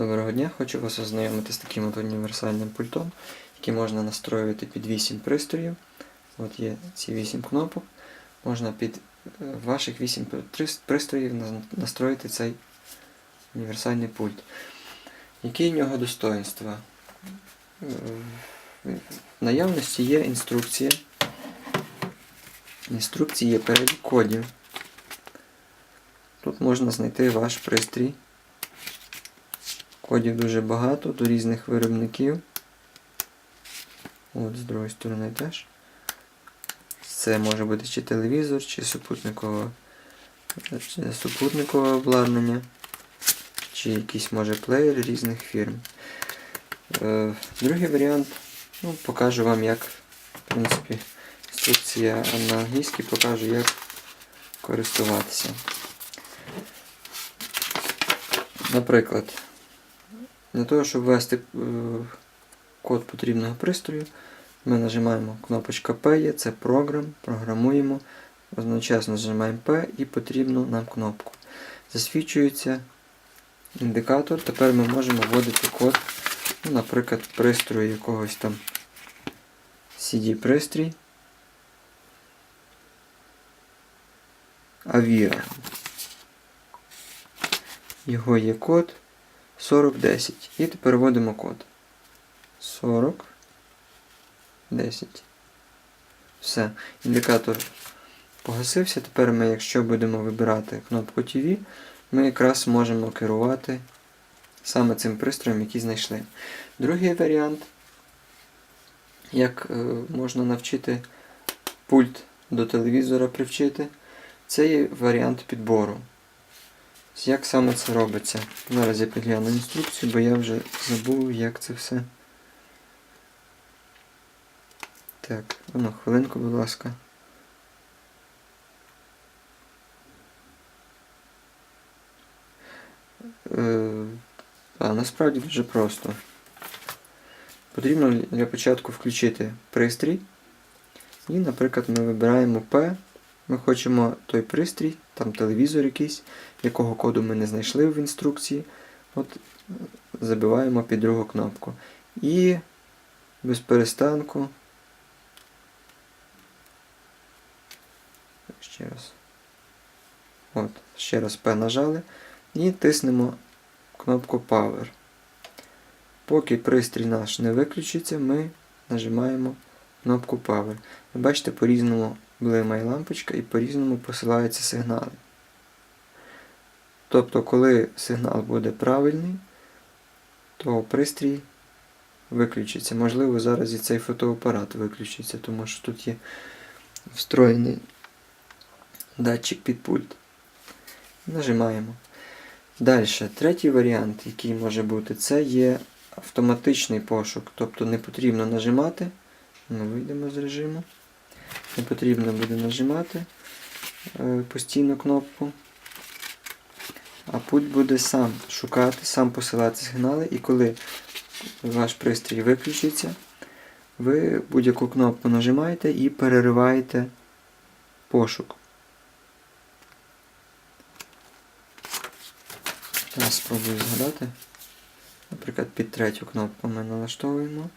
Доброго дня, хочу вас ознайомити з таким от універсальним пультом, який можна настроювати під 8 пристроїв. От є ці 8 кнопок. Можна під е, ваших 8 пристроїв настроїти цей універсальний пульт. Які в нього достоинства? Е, В наявності є інструкція. Інструкції є перелік кодів. Тут можна знайти ваш пристрій. Кодів дуже багато до різних виробників. От, з другої сторони теж. Це може бути чи телевізор, чи супутникове, супутникове обладнання, чи якийсь може плеєр різних фірм. Е, другий варіант, ну, покажу вам, як, в принципі, інструкція на англійській покажу, як користуватися. Наприклад, для того, щоб ввести е, код потрібного пристрою, ми нажимаємо кнопочка P, є, це програм, програмуємо, одночасно нажимаємо P і потрібну нам кнопку. Засвічується індикатор, тепер ми можемо вводити код, ну, наприклад, пристрою якогось там CD-пристрій. Avira. Його є код 4010. І тепер вводимо код. 40 10. Все. Індикатор погасився. Тепер ми, якщо будемо вибирати кнопку TV, ми якраз можемо керувати саме цим пристроєм, який знайшли. Другий варіант, як е, можна навчити пульт до телевізора привчити, це є варіант підбору. Як саме це робиться? Зараз я підгляну інструкцію, бо я вже забув, як це все. Так, ну, хвилинку, будь ласка. Е, а насправді дуже просто. Потрібно для початку включити пристрій. І, наприклад, ми вибираємо P. Ми хочемо той пристрій, там телевізор якийсь, якого коду ми не знайшли в інструкції. От е, забиваємо під другу кнопку. І без перестанку. Ще раз. От, ще раз P нажали і тиснемо кнопку Power. Поки пристрій наш не виключиться, ми нажимаємо кнопку Power. Ви бачите, по-різному блимає лампочка і по-різному посилаються сигнали. Тобто, коли сигнал буде правильний, то пристрій виключиться. Можливо, зараз і цей фотоапарат виключиться, тому що тут є встроєний датчик під пульт. Нажимаємо. Далі, третій варіант, який може бути, це є автоматичний пошук. Тобто не потрібно нажимати. Ми вийдемо з режиму. Не потрібно буде нажимати е, постійно кнопку. А пульт буде сам шукати, сам посилати сигнали, і коли ваш пристрій виключиться, ви будь-яку кнопку нажимаєте і перериваєте пошук. Зараз спробую згадати. Наприклад, під третю кнопку ми налаштовуємо.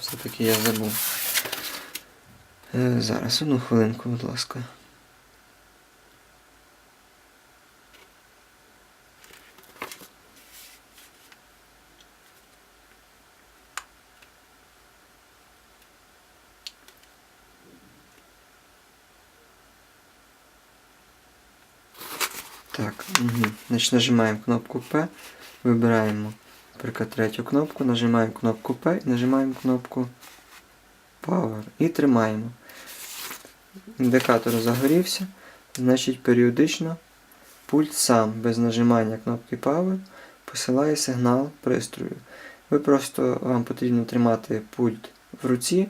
Все-таки я забув. Е, зараз одну хвилинку, будь ласка. Так, угу. Значить, нажимаємо кнопку P, вибираємо, наприклад, третю кнопку, нажимаємо кнопку P і нажимаємо кнопку Power і тримаємо. Індикатор загорівся, значить періодично пульт сам без нажимання кнопки Power посилає сигнал пристрою. Ви просто вам потрібно тримати пульт в руці,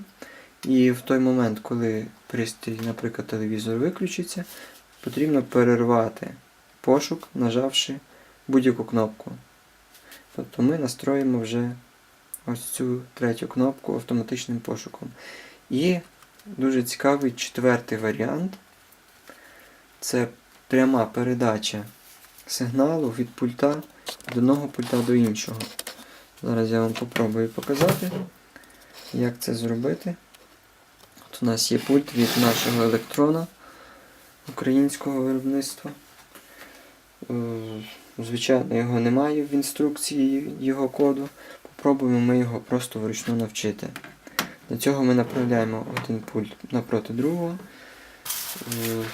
і в той момент, коли пристрій, наприклад, телевізор виключиться, потрібно перервати пошук, нажавши будь-яку кнопку. Тобто ми настроїмо вже ось цю третю кнопку автоматичним пошуком. І дуже цікавий четвертий варіант. Це пряма передача сигналу від пульта від одного пульта до іншого. Зараз я вам попробую показати, як це зробити. От у нас є пульт від нашого електрона українського виробництва. Звичайно, його немає в інструкції його коду. Попробуємо ми його просто вручну навчити. Для цього ми направляємо один пульт напроти другого. Е,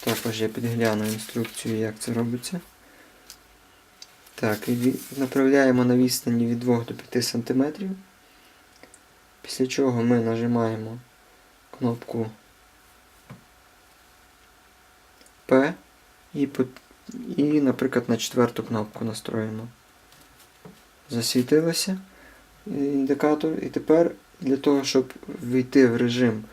Також я підгляну інструкцію, як це робиться. Так, і направляємо на відстані від 2 до 5 см. Після чого ми нажимаємо кнопку P і, і, наприклад, на четверту кнопку настроїмо. Засвітилося індикатор. І тепер для того, щоб війти в режим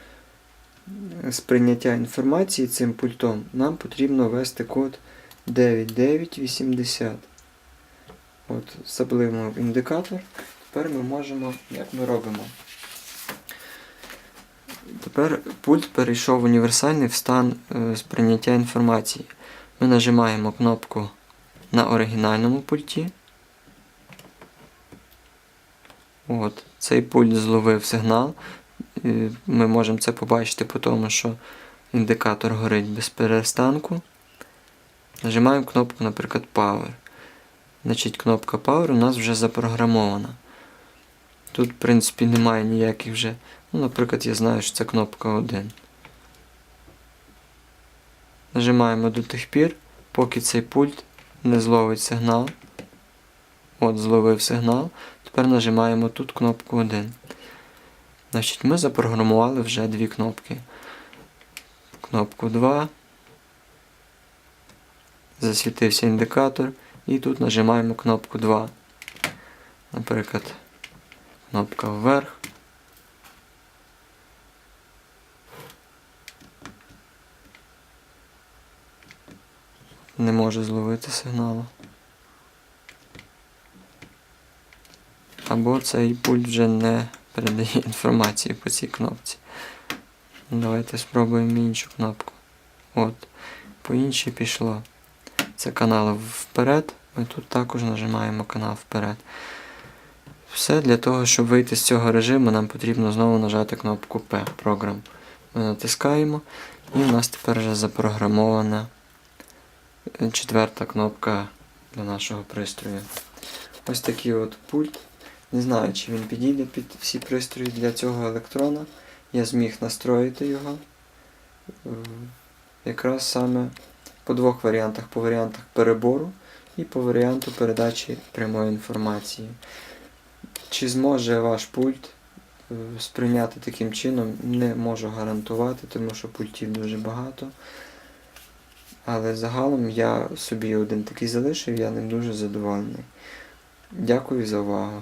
сприйняття інформації цим пультом, нам потрібно ввести код 9980. От, заблимав індикатор. Тепер ми можемо, як ми робимо. Тепер пульт перейшов універсальний в стан е, сприйняття інформації. Ми нажимаємо кнопку на оригінальному пульті. От, цей пульт зловив сигнал. Ми можемо це побачити по тому, що індикатор горить без перестанку. Нажимаємо кнопку, наприклад, Power. Значить, кнопка Power у нас вже запрограмована. Тут, в принципі, немає ніяких вже. Ну, наприклад, я знаю, що це кнопка 1. Нажимаємо до тих пір, поки цей пульт не зловить сигнал. От, зловив сигнал. Тепер нажимаємо тут кнопку 1. Значить, ми запрограмували вже дві кнопки. Кнопку 2. Засвітився індикатор. І тут нажимаємо кнопку 2. Наприклад, кнопка вверх. Не може зловити сигналу. Або цей пульт вже не передає інформацію по цій кнопці. Давайте спробуємо іншу кнопку. От, по іншій пішло. Це канал вперед. Ми тут також нажимаємо канал вперед. Все для того, щоб вийти з цього режиму, нам потрібно знову нажати кнопку P Program. Ми натискаємо, і в нас тепер вже запрограмована четверта кнопка для нашого пристрою. Ось такий от пульт. Не знаю, чи він підійде під всі пристрої для цього електрона. Я зміг настроїти його. Е, Якраз саме по двох варіантах: по варіантах перебору і по варіанту передачі прямої інформації. Чи зможе ваш пульт е, сприйняти таким чином, не можу гарантувати, тому що пультів дуже багато. Але загалом я собі один такий залишив, я ним дуже задоволений. Дякую за увагу.